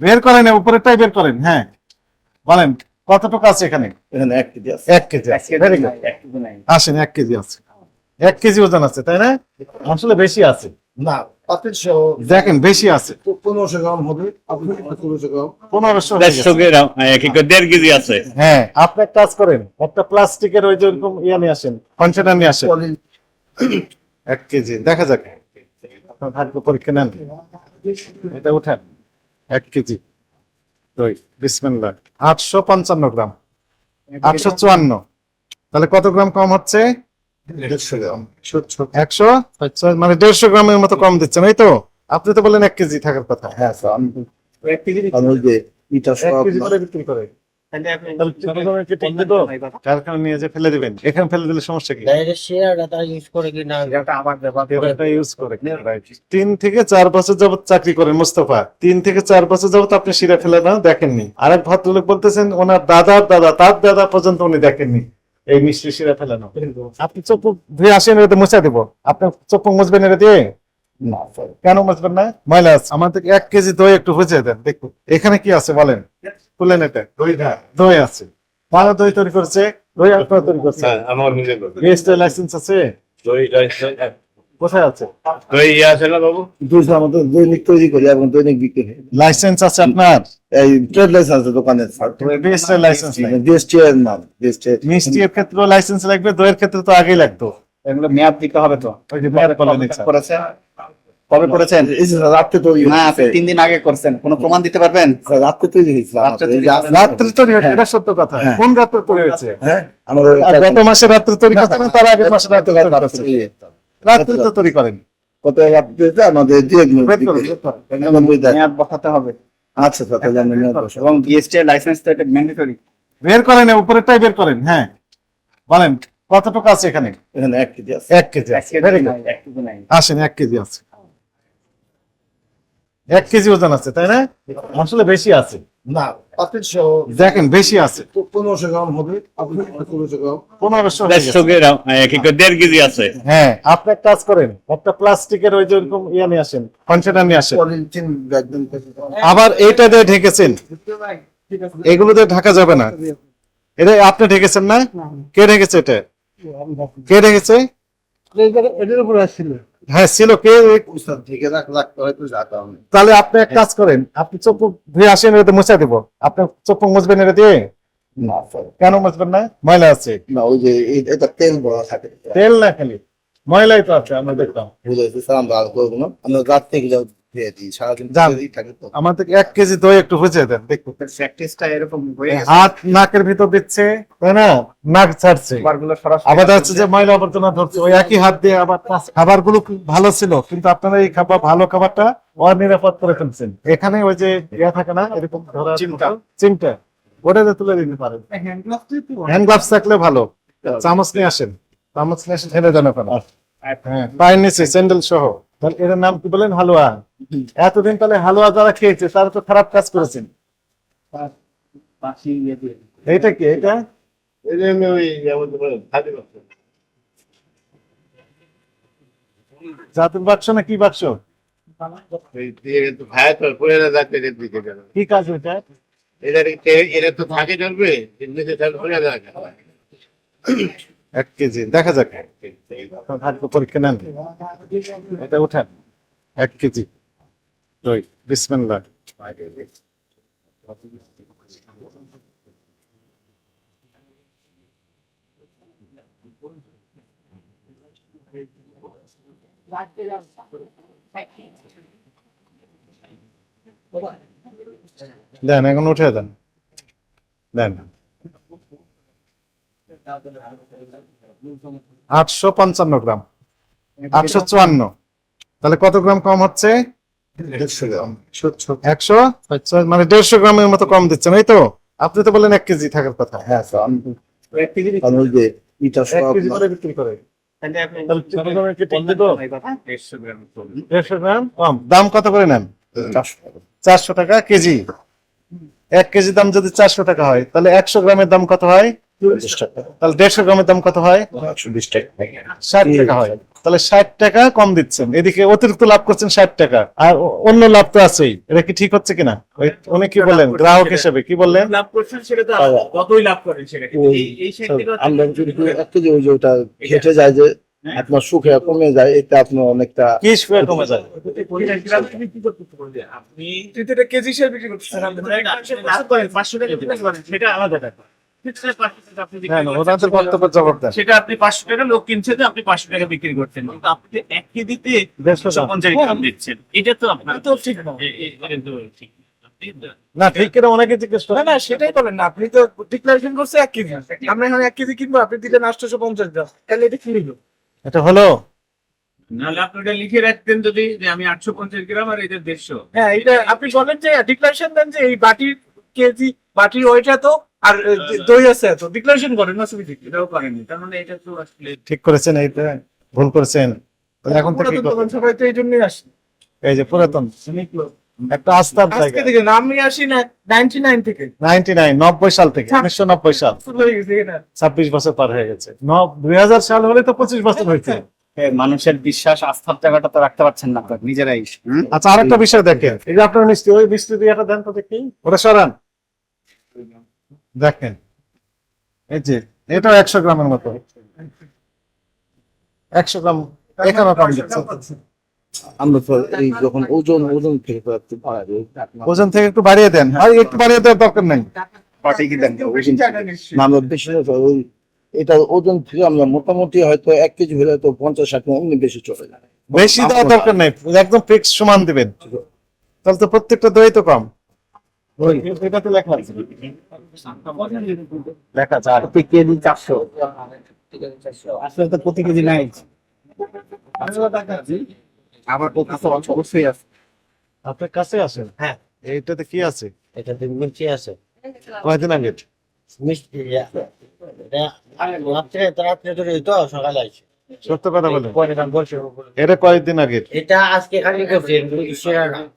বের করেন উপরেরটাই বের করেন হ্যাঁ। বলেন কতটুকু আছে এখানে? এখানে এক কেজি আছে। এক কেজি আছে Very good. আসেন এক কেজি আছে। এক কেজি ওজন আছে তাই না? আসলে বেশি আছে। না দেখেন বেশি আছে। পনেরোশো গ্রাম হবে। পনেরোশো গ্রাম। দেড়শো এক দেড় কেজি আছে। হ্যাঁ আপনি এক কাজ করেন একটা প্লাস্টিকের ওই যে এরকম ইয়ে নিয়ে আসেন কন্টেনার নিয়ে আসেন। এক কেজি দেখা যাক। আপনার ভাগ্য পরীক্ষা নেন। এটা উঠেন। এক কেজি। দই বিসমিল্লা আটশো পঞ্চান্ন গ্রাম। আটশো চুয়ান্ন। তাহলে কত গ্রাম কম হচ্ছে? একশো? মানে দেড়শো গ্রামের মতো কম দিচ্ছেন এই তো? আপনি তো বললেন এক কেজি থাকার কথা। হ্যাঁ স্যার। এক কেজি করে বিক্রি করে তাহলে ছোট দামের কি ঠিক দিতো? কারখানা নিয়ে যে ফেলে দিবেন এখানে ফেলে দিলে সমস্যা কি? ইউজ করে কি না? এটা ইউজ করে তিন থেকে চার বছর যাবত চাকরি করেন মোস্তফা। তিন থেকে চার বছর যাবত আপনি শিরা ফেলে না দেখেননি? আরেক ভদ্রলোক বলতেছেন ওনার দাদার দাদা তার দাদা পর্যন্ত উনি দেখেননি। এই মিষ্টি শিরা ফেলানো। আপনি চোখ ধুয়ে আসেন এটা মুছা দিব। আপনি চোখ মুছবেন এটা দিয়ে? না কেন মুছবেন না? ময়লা আছে আমাদের এক কেজি দই একটু বুঝে দেন দেখুন। এখানে কি আছে বলেন? খুলেন এটা দই দই আছে। ভালো দই তৈরি করছে। দই আপনারা তৈরি করছে। আমার নিজে বিএসটি লাইসেন্স আছে? দই কোথায় আছে? দই ইয়ে আছে না বাবু? আমাদের দৈনিক তৈরি করি এবং দৈনিক বিক্রি লাইসেন্স আছে আপনার? এই ট্রেড লাইসেন্স আছে দোকানে। বিএসটি লাইসেন্স নাই। জিএসটি এর নাম জিএসটি মিষ্টি এর ক্ষেত্রে লাইসেন্স লাগবে দইয়ের ক্ষেত্রে তো আগেই লাগতো। এগুলো মেয়াদ দিতে হবে তো। ওই যে মেয়াদ করেছেন কবে করেছেন? রাত্রে তৈরি না তিন দিন আগে করছেন। কোনো প্রমাণ দিতে পারবেন? রাত্রে তৈরি হয়েছিল রাত্রে তৈরি হয়েছে। রাত্রে তৈরি হয়েছে এটা সত্য কথা। হ্যাঁ। কোন রাত্রে তৈরি হয়েছে? হ্যাঁ। আমাদের গত মাসে রাত্রে তৈরি করতে না তার আগের মাসে রাত্রে তৈরি করছে রাত্রে তো তৈরি করেন। কত রাত্রে আমাদের। মেয়াদ বসাতে হবে। আচ্ছা আসব। এবং জিএসটি লাইসেন্স তো এটা ম্যান্ডেটরি বের করেন উপরেরটাই বের করেন হ্যাঁ। বলেন কতটুকু আছে এখানে? এখানে এক কেজি আছে। এক কেজি আছে. আসেন এক কেজি আছে। এক কেজি ওজন আছে তাই না? আসলে বেশি আছে। না দেখেন বেশি আছে। পনেরোশো গ্রাম হবে পনেরোশো দেড়শো গ্রাম এক এক দেড় কেজি আছে। হ্যাঁ আপনি এক কাজ করেন একটা প্লাস্টিকের ওই ইয়ে নিয়ে আসেন নিয়ে আসেন। আবার এইটা দিয়ে ঢেকেছেন? এগুলো দিয়ে ঢাকা যাবে না? এটা আপনি ঢেকেছেন না? কে ঢেকেছে এটা? কে ঢেকেছে? এটার উপর আসছিল হ্যাঁ ছিল কে? তাহলে আপনি এক কাজ করেন আপনি চোখ ধুয়ে আসেন এটা মুছা দিব। আপনি চোখ মুছবেন এটা দিয়ে? কেন মুছবেন না? ময়লা আছে। না ওই যে এটা তেল ভরা থাকে। তেল না খালি। ময়লাই তো আছে আমরা দেখলাম। বুঝেছি স্যার আমরা আর করব না। আমরা রাত থেকে যাও দিয়ে দিই সারাদিন যান। তেলেই থাকে তো। আমাদের এক কেজি দই একটু বুঝিয়ে দেন দেখুন প্র্যাকটিসটা এরকম হাত নাকের ভিতর দিচ্ছে তাই না? নাক ছাড়ছে। আবার হচ্ছে যে ময়লা আবর্জনা ধরছে ওই একই হাত দিয়ে আবার খাবারগুলো ভালো ছিল কিন্তু আপনারা এই খাবার ভালো খাবারটা অনিরাপদ করে ফেলছেন। এখানে ওই যে ইয়া থাকে না এরকম ধরা চিমটা। চিমটা। ওটা তুলে দিতে পারেন। হ্যান্ড গ্লাভস থাকলে ভালো। চামচ নিয়ে আসেন। চামচ নিয়ে আসেন ঢেলে দেন ওখানে হ্যাঁ পায়ের নিচে স্যান্ডেল সহ। তাহলে এটার নাম কি বলেন হালুয়া? এতদিন তাহলে হালুয়া যারা খেয়েছে তারা তো খারাপ কাজ করেছেন। এইটা কি এটা জাতের বাক্স না কি বাক্স? কি কাজ এটা? এক কেজি, দেখা যাক। ভাগ্য পরীক্ষা নেন। এটা উঠেন। এক কেজি। দই বিসমিল্লাহ। দেন, এখন উঠে দেন। দেন। আটশো পঞ্চান্ন গ্রাম। আটশো চুয়ান্ন। তাহলে কত গ্রাম কম হচ্ছে? দেড়শো একশো? মানে দেড়শো গ্রামের মতো কম দিচ্ছেন এই তো? আপনি তো বললেন এক কেজি থাকার কথা। হ্যাঁ দাম কত করে নেন? চারশো টাকা কেজি। এক কেজি দাম যদি চারশো টাকা হয় তাহলে একশো গ্রামের দাম কত হয়? তাহলে দেড়শো গ্রামের দাম কত হয়? ষাট টাকা হয়। তাহলে ষাট টাকা কম দিচ্ছেন। এদিকে অতিরিক্ত লাভ করছেন ষাট টাকা। আর অন্য লাভ তো আছেই। এটা কি ঠিক হচ্ছে কিনা? উনি কি বললেন গ্রাহক হিসেবে। কি বললেন? লাভ করছেন সেটা তো কতই লাভ করেন সেটা? কিন্তু ওই এই- এই ষাট স্যার, টাকা আমরা যদি এক কেজি ওই যে ওটা ঘেটে যায় যে আপনার সুখে কমে যায় এটা আপনার অনেকটা কি শুয়ে কমে যায়? পঞ্চাশ গ্রাম তুমি কি করতে পারবে? আপনি কেজি হিসেবে বিক্রি করতেছেন। সেটা আলাদা ব্যাপার। সেটা আপনি বিক্রি করছেন, ওনাদের বক্তব্য জবাব দেন। সেটা আপনি পাঁচশো টাকা লোক কিনছে যে আপনি পাঁচশো টাকা বিক্রি করছেন। কিন্তু আপনি তো এক কেজিতে দেড়শো পঞ্চাশ গ্রাম দিচ্ছেন। এটা তো আপনার তো ঠিক না। এ- এ- এটা তো ঠিক। না। আপনি তো- না ঠিক কিনা অনেকে জিজ্ঞেস না না সেটাই বলেন না। আপনি তো ডিক্লারেশন করছে এক কেজি। আমরা এখন এক কেজি কিনবো আপনি দিলেন আটশোশো পঞ্চাশ গ্রাম। তাহলে এটা কি হলো? এটা হলো? নাহলে আপনি ওটা লিখে রাখতেন যদি যে আমি আটশো পঞ্চাশ গ্রাম আর এটা দেড়শো। হ্যাঁ এটা আপনি বলেন যে ডিক্লারেশন দেন যে এই বাটির কেজি বাটির ওইটা তো আর দই আছে তো ডিক্লারেশন করেন না কি? এটাও করেনি তার মানে এটা তো আসলে ঠিক করেছেন এইটা ভুল করেছেন। এখন থেকে? সবাই তো এই জন্যই আসে। এই যে পুরাতন একটা আস্থার আজকে থেকে আমি আসি না নাইনটি নাইন থেকে। নাইনটি নাইন নব্বই সাল থেকে উনিশশো নব্বই সাল। হয়ে গেছে এটা। বছর পার হয়ে গেছে। দুই হাজার সাল হলে তো পঁচিশ বছর হয়েছে। মানুষের বিশ্বাস আস্থার জায়গাটা তো রাখতে পারছেন না আপনার নিজেরাই। আচ্ছা আরেকটা বিষয় দেখেন। এই যে আপনার মিষ্টি ওই মিষ্টি দিয়াটা দেন তো দেখি। ওটা সরান। দেখেন। এই যে এটাও একশো গ্রামের মতো। একশো গ্রাম এখানেও কম দিচ্ছে আমরা তো এই যখন ওজন ওজন থেকে একটু ওজন থেকে একটু বাড়িয়ে দেন। আর একটু বাড়িয়ে দেওয়ার দরকার নাই। কি দেন? আমরা বেশি এটা ওজন থেকে আমরা মোটামুটি হয়তো এক কেজি হলে তো পঞ্চাশ ষাট এমনি বেশি চলে যায়। বেশি দেওয়ার দরকার নাই। একদম ফিক্স সমান দিবেন। তাহলে তো প্রত্যেকটা দই তো কম। ওই। এটাতে লেখা আছে। লেখা আছে। আর প্রতি কেজি চারশো। আসলে তো প্রতি কেজি নাই। আমার কাছে অবশ্যই আছে। আপনার কাছে আসেন হ্যাঁ। এইটাতে কি আছে? এটাতে মিষ্টি আছে। কয়দিন আগে? মিষ্টি এটা রাত্রে রাত্রে তো সকালে আছে সত্য কথা বলেন। এটা কয়েকদিন আগে। এটা আজকে খালি করছে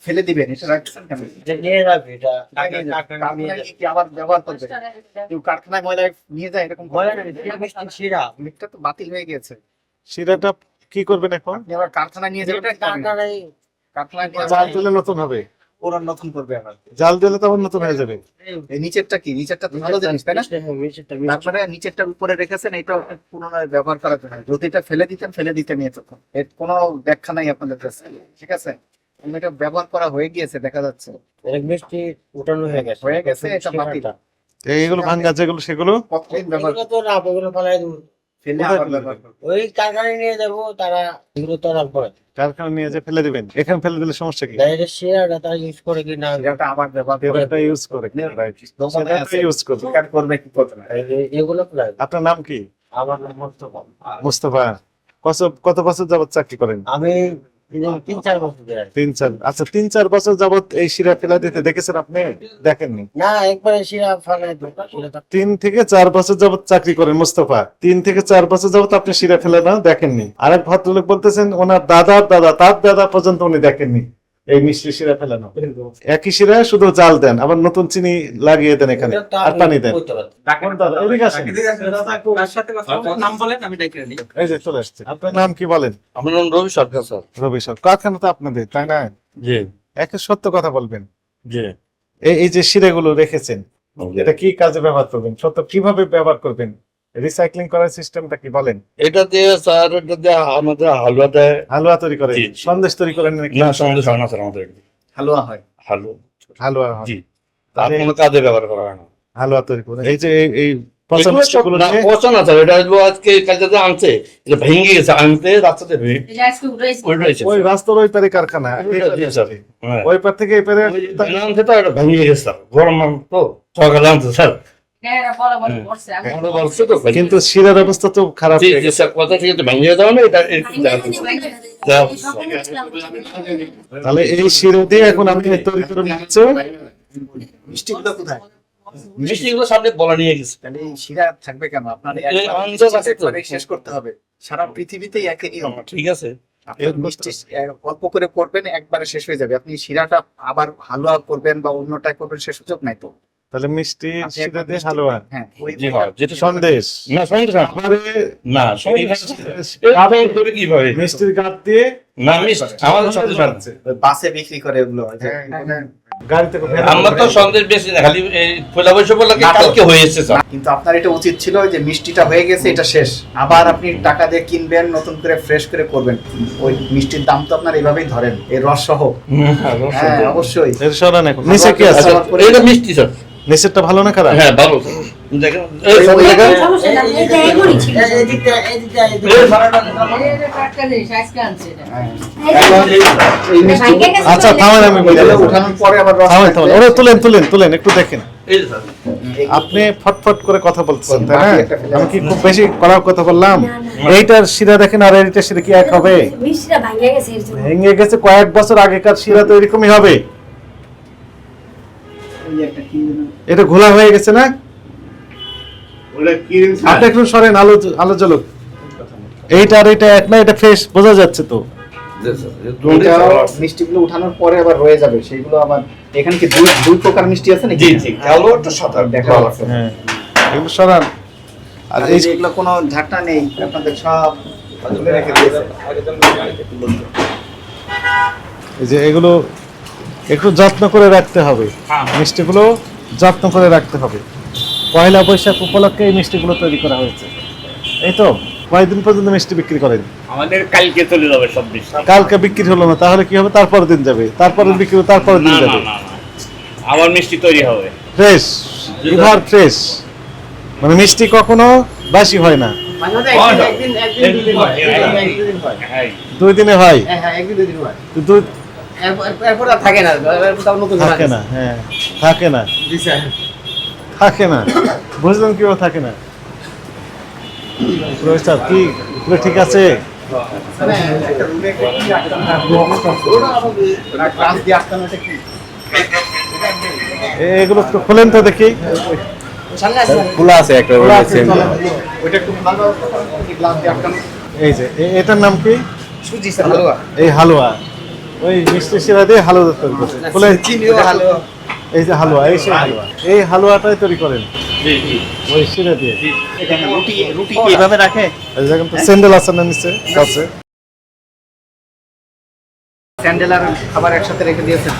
ফেলে দিবেন এটা রাখছেন কেন? এটা নিয়ে যাবে এটা কারখানায় কি আবার ব্যবহার করবে কেউ কারখানায় ময়লা নিয়ে যায় এরকম সেরা মিটটা তো বাতিল হয়ে গেছে। শিরাটা কি করবেন এখন? আবার কারখানায় নিয়ে যাবেন কারখানায় কারখানায় নিয়ে জাল দিলে নতুন হবে। পুরো নতুন করবে আবার। জাল দিলে তখন নতুন হয়ে যাবে। এই নিচেরটা কি? নিচেরটা তো ভালো জিনিস তাই না? তারপরে নিচেরটার উপরে রেখেছেন এটা পুনরায় ব্যবহার করা যায় যদি এটা ফেলে দিতেন ফেলে দিতে নিয়ে তখন। এর কোনো ব্যাখ্যা নাই আপনাদের কাছে। ঠিক আছে? এটা ব্যবহার করা হয়ে গিয়েছে দেখা যাচ্ছে। মিষ্টি উঠানো হয়ে গেছে। হয়ে গেছে, এটা বাতিল। এইগুলো ভাঙ্গা যেগুলো সেগুলো? কতদিন ব্যবহার তো না ওগুলো ফেলাই ফেলে আবার ব্যবহার করবে। ওই কারখানায় নিয়ে যাব তারা এগুলো তো রাখবে কারখানা নিয়ে যে ফেলে দিবেন এখানে ফেলে দিলে সমস্যা কি? এটা সেরাটা তারা ইউজ করে কি না? এটা আমার এটা ইউজ করে ইউজ করবে। করবে কি করবে না। এগুলো ফেলাই আপনার নাম কি? আমার নাম মোস্তফা। মুস্তফা। কত কত বছর যাবত চাকরি করেন? আমি তিন চার বছর তিন চার আচ্ছা তিন চার বছর যাবত এই শিরা ফেলা দিতে দেখেছেন আপনি? দেখেননি? না একবারে শিরা তো তিন থেকে চার বছর যাবত চাকরি করেন মোস্তফা। তিন থেকে চার বছর যাবত আপনি শিরা ফেলে না দেখেননি। আরেক ভদ্রলোক বলতেছেন ওনার দাদার দাদা তার দাদা পর্যন্ত উনি দেখেননি। এই মিষ্টি শিরা ফেলানো। একই শিরা শুধু জাল দেন আবার নতুন চিনি লাগিয়ে দেন এখানে আর পানি দেন। এই যে চলে আসছে। আপনার নাম কি বলেন? আমার নাম রবি সরকার স্যার। রবি সর কারখানা তো আপনাদের তাই না? জি। একে সত্য কথা বলবেন। জি। এই এই যে শিরাগুলো রেখেছেন এটা কি কাজে ব্যবহার করবেন? সত্য কীভাবে ব্যবহার করবেন? রিসাইক্লিং করার সিস্টেমটা কি? বলেন। এটা দিয়ে স্যার এটা দিয়ে আমাদের হালুয়া দেয়। হালুয়া তৈরি করে। সন্দেশ তৈরি করেন নাকি? না সন্দেশ হয় না স্যার আমাদের হালুয়া হয়। হালু হালুয়া হয়। জি। তাহলে কোনো কাজে ব্যবহার করা হয় না। হালুয়া তৈরি করেন। এই যে এই- পচা না, স্যার এটা আজকে যে আনছে এটা ভেঙে গেছে আনতে রাস্তাতে ভে- উল্টে গেছে ওই রাস্তার ওই পারে কারখানা। ওইটা দিয়ে স্যার। ওই পার থেকে এই পারে আনতে তো এটা ভেঙে গেছে স্যার। গরম তো সকালে আনছে স্যার। আমরা বলছি তো কিন্তু শিরার অবস্থা তো খারাপ হয়ে কথা ঠিক আছে। যাও। না এটা। তাহলে এই শিরা দিয়ে এখন আমি তৈরি করে নিচ্ছি মিষ্টিগুলো কোথায়? মিষ্টিগুলো সামনে বলা নিয়ে গেছে। তাহলে শিরা থাকবে কেন? আপনার শেষ করতে হবে। সারা পৃথিবীতেই একই নিয়ম ঠিক আছে। আপনি মিষ্টি অল্প করে করবেন একবারে শেষ হয়ে যাবে। আপনি শিরাটা আবার হালুয়া করবেন বা অন্যটা করবেন সে সুযোগ নাই তো? তাহলে মিষ্টি দিয়ে হালুয়া হ্যাঁ। হ্যাঁ যেটা সন্দেশ। না সন্দেশ না সন্দেশ কীভাবে? মিষ্টির গাঁট দিয়ে না মিষ্টি আমাদের সন্দেশ বানাচ্ছে। বাসে বিক্রি করে ওগুলো ওই যে- গাড়িতে করে ভেজা আমরা তো সন্দেশ বেশি না খালি পয়লা বৈশাখ বলে কালকে হয়েছে কিন্তু আপনার এটা উচিত ছিল যে মিষ্টিটা হয়ে গেছে এটা শেষ। আবার আপনি টাকা দিয়ে কিনবেন নতুন করে ফ্রেশ করে করবেন। ওই মিষ্টির দাম তো আপনার এইভাবেই ধরেন এই রস সহ হ্যাঁ অবশ্যই। এর সরান এখন। নিচে কি আছে এটা মিষ্টি স্যার নিচেরটা ভালো না খারাপ? হ্যাঁ ভালো। আচ্ছা থামেন আমি। ওরা তুলেন তুলেন তুলেন একটু দেখেন। এই যে স্যার। আপনি ফটফট করে কথা বলছেন তাই না আমি কি খুব বেশি কড়া কথা বললাম। এইটার শিরা দেখেন আর এইটার শিরা কি এক হবে। ভেঙে গেছে কয়েক বছর আগেকার শিরা তো এরকমই হবে। এটা ঘোলা হয়ে গেছে না? আপনি একটু সরেন আলো আলো এইটা আর এটা এক না এটা ফ্রেশ বোঝা যাচ্ছে তো। মিষ্টিগুলো উঠানোর পরে আবার রয়ে যাবে সেগুলো আবার এখানে কি দুই দুই প্রকার মিষ্টি আছে নাকি? জি জি কালো একটা সাদা দেখা যাচ্ছে হ্যাঁ এগুলো সরান। আর এই এগুলো কোনো ঝাঁটা নেই আপনাদের সব তুলে রেখে দিয়েছে। এই যে এগুলো একটু যত্ন করে রাখতে হবে। হ্যাঁ। মিষ্টিগুলো যত্ন করে রাখতে হবে। পয়লা বৈশাখ উপলক্ষে এই মিষ্টিগুলো তৈরি করা হয়েছে। এই তো কয়েকদিন পর্যন্ত মিষ্টি বিক্রি করেন? আমাদের কালকে চলে যাবে সব মিষ্টি। কালকে বিক্রি হলো না তাহলে কি হবে? তারপরের দিন যাবে। তারপরের বিক্রি তারপরের দিন যাবে। না মিষ্টি তৈরি হবে। Fresh liver fresh. মানে মিষ্টি কখনো বাসি হয় না। হ্যাঁ দুই দিনে হয়? তো দুই থাকে না তাও নতুন থাকে না হ্যাঁ থাকে না। থাকে না। বুঝলেন কীভাবে থাকে না? রোহিত স্যার কি পুরো ঠিক আছে? এগুলো একটু খোলেন তো দেখি। খোলা আছে একটা এই যে এটার নাম কি? সুজি স্যার হালুয়া। এই হালুয়া। ওই মিষ্টি শিরা দিয়ে হালুয়া তৈরি করছে। খুলে চিনিও হালুয়া। এই যে হালুয়া এই সেই হালুয়া। এই হালুয়াটাই তৈরি করেন। জি জি। ওই শিরা দিয়ে। রুটি রুটি কি এভাবে রাখে? এই দেখেন তো স্যান্ডেল আছে না নিচে? আছে। স্যান্ডেল আর খাবার একসাথে রেখে দিয়েছেন।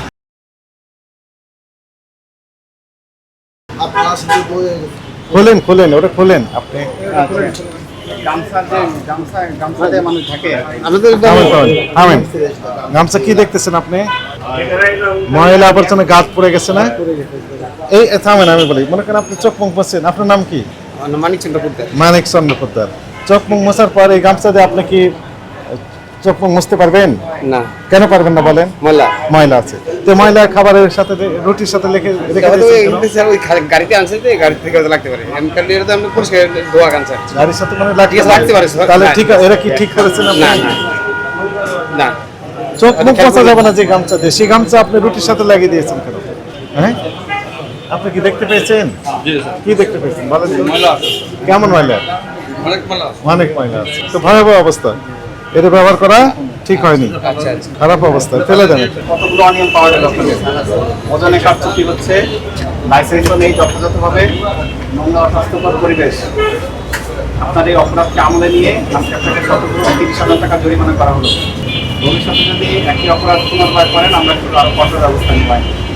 খোলেন খোলেন ওটা খোলেন আপনি। গামছা কি দেখতেছেন আপনি? ময়লা আবর্জনা গাছ পড়ে গেছে না? এই থামেন আমি বলি। মনে করেন আপনি চোখ মুখ বসছেন আপনার নাম কি? মানিক চন্দ্র পোদ্দার। মানিক চন্দ্র পোদ্দার। চোখ মুখ মশার পর এই গামছা দিয়ে আপনি কি মুছতে পারবেন? না। কেন পারবেন না বলেন? মোল্লা ময়লা আছে। তো ময়লা খাবারের সাথে রুটির সাথে? ওই গাড়িতে আনছে তো গাড়ি থেকে লাগতে পারে। আমি পরিষ্কার ধোয়া গাড়ির সাথে মানে লাগতে পারে, তাহলে। ঠিক আছে, এরা কি ঠিক করেছেন? না না। চোখ মুখ যাবে না যে গামছা দিয়ে। সেই গামছা আপনি রুটির সাথে লাগিয়ে দিয়েছেন কেন? হ্যাঁ? আপনি কি দেখতে পেয়েছেন? কি দেখতে পেয়েছেন? বলেন? ময়লা কেমন ময়লা? অনেক ময়লা আছে। অনেক ময়লা আছে। তো ভয়াবহ অবস্থা। এটা ব্যবহার করা ঠিক হয়নি। খারাপ অবস্থা। ফেলে দেন। কতগুলো অনিয়ম পাওয়া গেল আপনাদের ওজনে কারচুপি হচ্ছে। লাইসেন্সও নেই যথাযথভাবে নোংরা অস্বাস্থ্যকর পরিবেশ। আপনার এই অপরাধকে আমলে নিয়ে আজকে আপনাকে শতগুলো তিরিশ হাজার টাকা জরিমানা করা হলো? ভবিষ্যতে যদি একই অপরাধ পুনর্বার করেন, আমরা কিন্তু আরও কঠোর ব্যবস্থা নিই